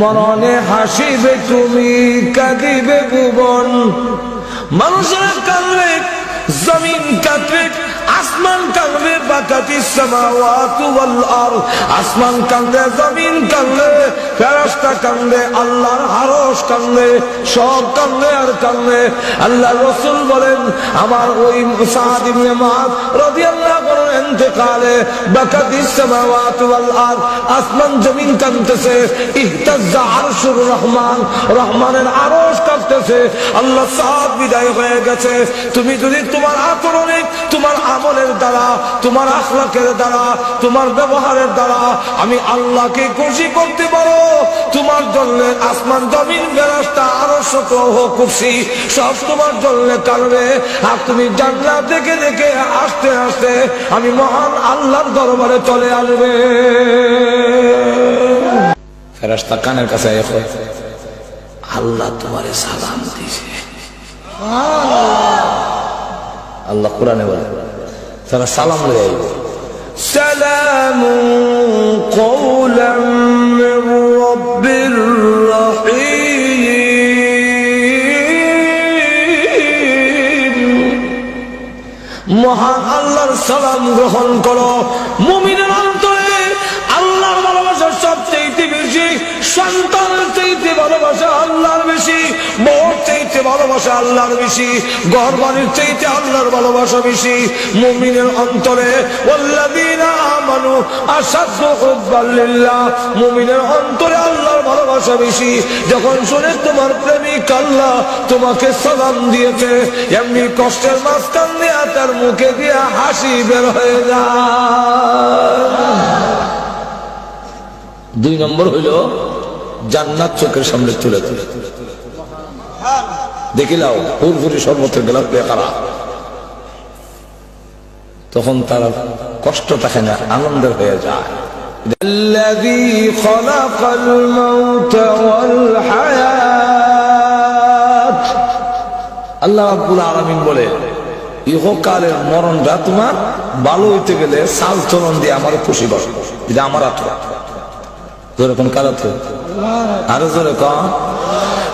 মরণে হাসিবে তুমি কাঁদিবে ভুবন। মানুষের কাঁদবে জমিন কাঁদবে আসমান কাঁদবে বাকাতি সামাওয়াতু ওয়াল আরদ। আসমান কাঁদবে, জমিন কাঁদবে, ফেরেশতা কাঁদবে, আল্লাহর আরশ কাঁদবে, সব কাঁদবে আর কাঁদবে। আল্লাহ রাসূল বলেন, আমার ওই সাদ ইবনে রাদিয়াল্লাহু আনহু ইন্তেকালে বাকাতি ওয়াল আরদ, আসমান জমিন কাঁদতেছে, ইহতাজ্জা আরশুর রহমান, রহমানের আরশ কাঁদতেছে। আল্লাহ সাদ বিদায় হয়ে গেছে। তুমি যদি তোমার আমলের দ্বারা, তোমার আখলাকের দ্বারা, তোমার ব্যবহারের দ্বারা আমি আল্লাহকে খুশি করতে পারো। তোমার জন্য আসমান, জমিন বেরাস্তা আরও সকল খুশি সব তোমার জন্য কারণে আর তুমি জানলা দেখে দেখে আসতে আসতে আমি মহান আল্লাহর দরবারে চলে আসবে। ফেরাস্তা কানের কাছে আল্লাহ তোমারে সালাম দিছে আল্লাহ কোরআনে বলে তারা সালাম লয়ে সালাম কৌলাম আল্লাহর সালাম গ্রহণ করো। মুমিনের অন্তরে আল্লাহর ভালোবাসা সবচেয়ে বেশি, সন্তানের চাইতে ভালোবাসা আল্লাহর বেশি। চাইতে ভালোবাসা আল্লাহর বেশি, গরবানির চাইতে আল্লাহর ভালোবাসা বেশি। মুমিনের অন্তরে মুমিনের অন্তরে আল্লাহর ভালোবাসা বেশি। যখন শুনে তোমার প্রেমিক আল্লাহ তোমাকে সালাম দিয়েছে, এমনি কষ্টের মাঝখান দিয়া তার মুখে দিয়া হাসি বের হয়ে দুই নম্বর হইল জান্নাত চোখের সামনে তুলে তুলে দেখিলাও ফুরফুরি সর্বত্র গেলাম বেকারা তখন তারা কষ্ট থাকে না আনন্দের হয়ে যায় الذي خلق الموت والحياة আল্লাহ রাব্বুল আলামিন বলে ইহকালের মরণটা তোমার ভালো হইতে গেলে সাল চলন দিয়ে আমার খুশি করো এটা আমার আত্মা জোরে কোন কার আত্মা আরো জোরে কন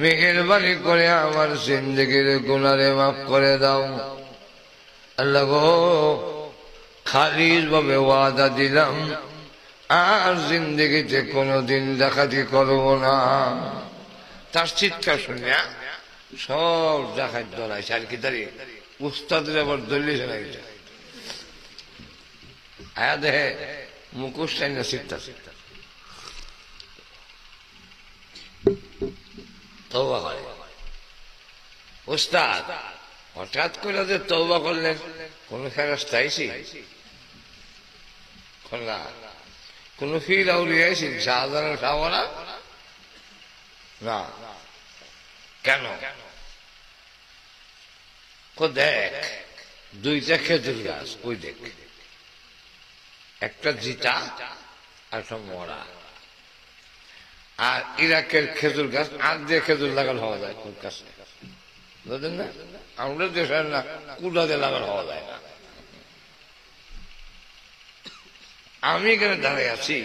মেহেরবানি করে আমার জিন্দগির গুনারে মাফ করে দাও। আল্লাহ গো খালিজ ভাবে ওয়াদা দিলাম, আর জিন্দগিতে কোনোদিন দেখাতি করব না। তার চিৎকার শুনিয়া সব দেখার দলাইছে আর কি দাঁড়িয়ে উস্তাদের আবার দলিয়ে লাগিয়েছে আয়া দেহে মুখোশ চাই না চিত্তা তৌবা করে। উস্তাদ হঠাৎ করে যে তৌবা করলেন, কোন ফেরস্তা আইসি? না কোন ফির আইসি? শাহজাহান সাহরা না? কেন? কো দেখ, দুইটা খেজুর গাছ ওই দেখ? একটা জিতা আর একটা মরা। আর ইরাকের খেজুর গাছ, আর দিয়ে খেজুর লাগানো হওয়া যায় কোন কাছে। বুঝলেন না? আমরা দেশের না কুলাতে লাগানো হওয়া যায় না। আমি এখানে দাঁড়িয়ে আছি,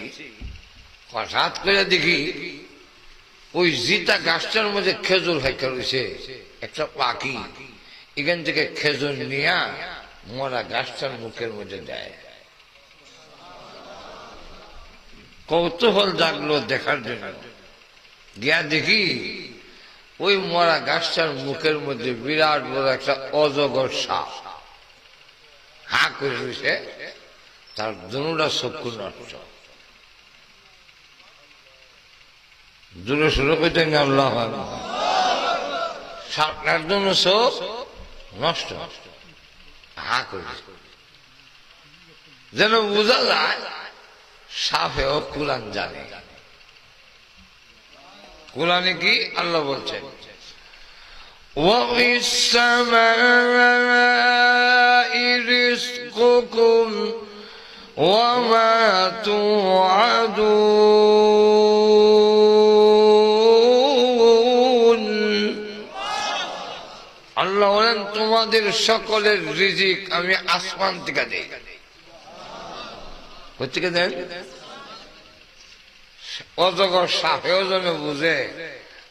হঠাৎ করে দেখি ওই জিতা গাছটার মধ্যে খেজুর হাইকা রয়েছে, একটা পাখি। এখান থেকে খেজুর নিয়ে মরা গাছটার মুখের মধ্যে দেয়। কৌতূহল জাগলো দেখার জন্য। গিয়া দেখি, ওই মরা গাছটার মুখের মধ্যে বিরাট বড় একটা অজগর সাপ। হা করে রয়েছে, তার দুটা চক্ষু নষ্ট। দূরে শুরু করতে আল্লাহ সাপটার জন্য চোখ নষ্ট। হা করে। যেন বোঝা যায় সাপেও কুলান জানে কোরআনে কি আল্লাহ বলছেন وفي السماء رزقكم وما توعدون আল্লাহ বলেন তোমাদের সকলের রিজিক আমি আসমান থেকে দেই কোথেকে দেন অজগর সাপেও যেন বুঝে,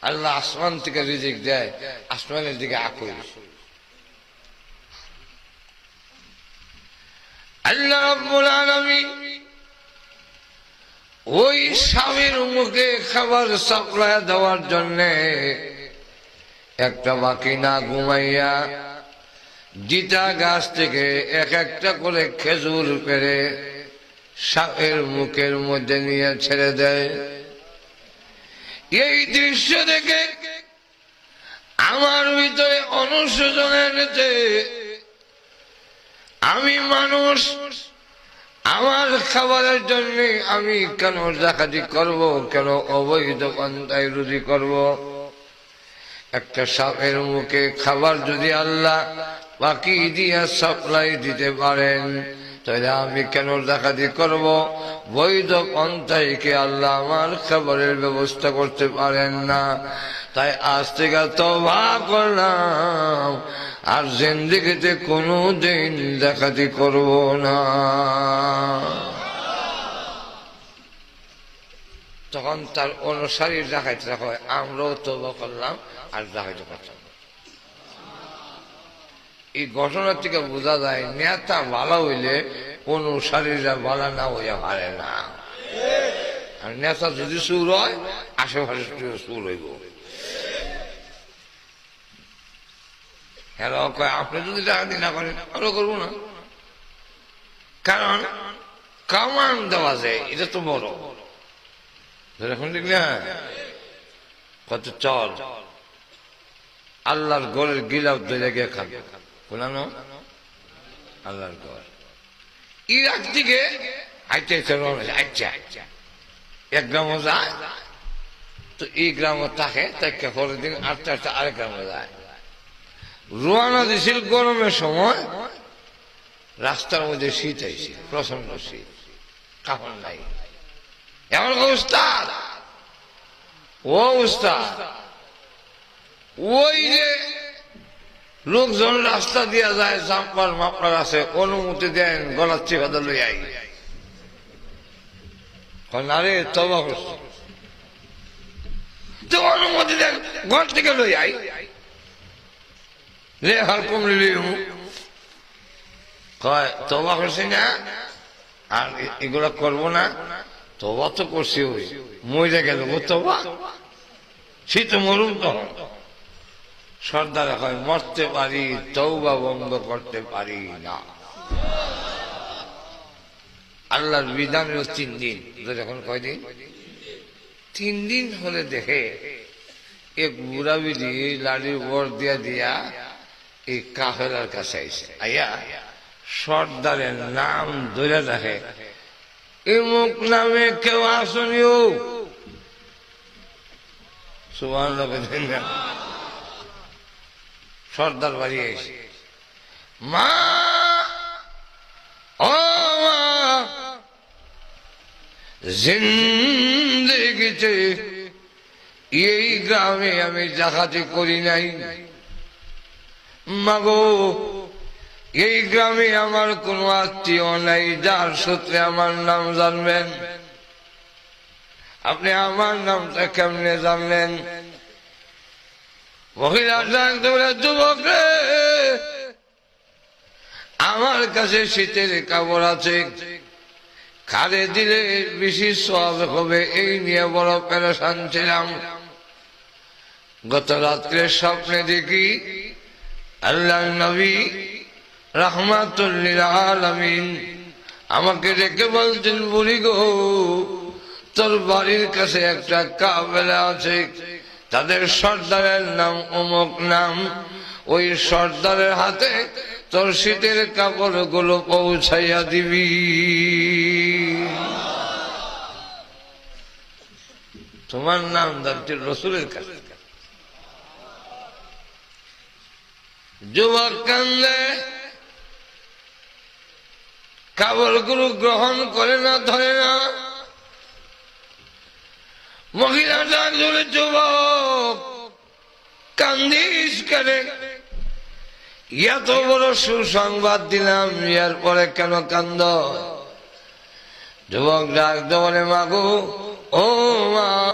আল্লাহ আসমান থেকে রিজিক দেয়, আসমানের দিকে আকুল। আল্লাহ রাব্বুল আলামিন ওই স্বামীর মুখে খাবার সাপ্লাই দেওয়ার জন্যে একটা বাকি না ঘুমাইয়া জিতা গাছ থেকে এক একটা করে খেজুর পেরে সাপের মুখের মধ্যে নিয়ে ছেড়ে দেয়। এই দৃশ্য দেখে আমার ভিতরে অনুশোচন এনেছে, আমি মানুষ, আমার খাবারের জন্য আমি কেন ডাকাতি করব, কেন অবৈধ পন্থায় রুজি করব? একটা সাপের মুখে খাবার যদি আল্লাহ বাকি দিয়া সাপ্লাই দিতে পারেন তাহলে আমি কেন ডাকাতি করব? বৈধ পন্থায় কি আল্লাহ আমার খাবারের ব্যবস্থা করতে পারেন না। তাই আজ থেকে তবা করলাম, আর জিন্দিগিতে কোনো দিন ডাকাতি করব না। তখন তার অনুসারী ডাকাইতে হয়, আমরাও তবা করলাম, আর ডাকাইতে পারতাম। এই ঘটনা থেকে বোঝা যায়, নেতা ভালো হইলে অনুসারীরা ভালো না হইয়া পারে না। আর নেতা যদি সুর হয়, আশেপাশে সুর হইব। হ্যালো কয়, আপনি যদি ডাকাতি না করেন আমরা করব না। কারণ কামান দেওয়া যায় এটা তো বড়। এখন দেখলি কত চল। আল্লাহর গড়ের গিলাপ ধরে গিয়ে খান আল্লাহর গড় ইরাক এক গ্রামও যায়, তো এই গ্রামও থাকে তাকে পরের দিন আটটা আটটা আরেক গ্রামে যায়। রোয়ানা দিছিল গরমের সময়, রাস্তার মধ্যে শীত আইছে প্রচণ্ড শীত, কাপড় নাই। এমন উস্তাদ, ও উস্তাদ, ওই যে লোকজন রাস্তা দিয়া যায়, জাম্পার মাপার আছে, অনুমতি দেন গলার চেপাদা লই আই। আরে তবা করছে। অনুমতি দেন, ঘর থেকে লই আই। লে হার কমলি লই কয় তবা করছি না, আর এগুলা করব না। তবা তো করছি ওই। মরে গেল তবা তো মরুন তখন। সর্দার হয়, মরতে পারি তৌবা বন্ধ করতে পারি না। আল্লাহর বিধানের তিন দিন। এখন কয়দিন তিন দিন হলে দেখে এক বুড়া বিড়ি লাড়ির বর দিয়া দিয়া এই কাফেলার কাছে আইসে আইয়া সর্দারের নাম ধরে রাখে ইমুক নামে কেউ আসনিও সুবাহ সর্দার বাড়ি এসে, মা, ও মা জিন্দগিতে এই গ্রামে আমি জাহাজে করি নাই। মাগো, এই গ্রামে আমার কোনো আত্মীয় নাই, যার সূত্রে আমার নাম জানবেন। আপনি আমার নামটা কেমনে জানলেন? যুবক আমার কাছে শীতের কাপড় আছে। খারে দিলে বেশি সব হবে, এই নিয়ে বড় পেরেশান ছিলাম। গত রাত্রে স্বপ্নে দেখি আল্লাহ নবী রহমাতুল্লিল আলামিন আমাকে ডেকে বলছেন, বুড়ি গো, তোর বাড়ির কাছে একটা কাবেলা আছে। তাদের সর্দারের নাম, অমুক নাম। ওই সর্দারের হাতে তোর শীতের কাপড়গুলো পৌঁছাইয়া দিবি। তোমার নাম যাচ্ছে রসুলের কাছে। যুবক কান্দে। গুরু গ্রহণ করে না, ধরে না। মহিলাটা ধরে যুবক, কান্দিস করে এত বড় সুসংবাদ দিলাম ইয়ার পরে কেন কান্দ? যুবক ডাক বলে মাগু, ও মা।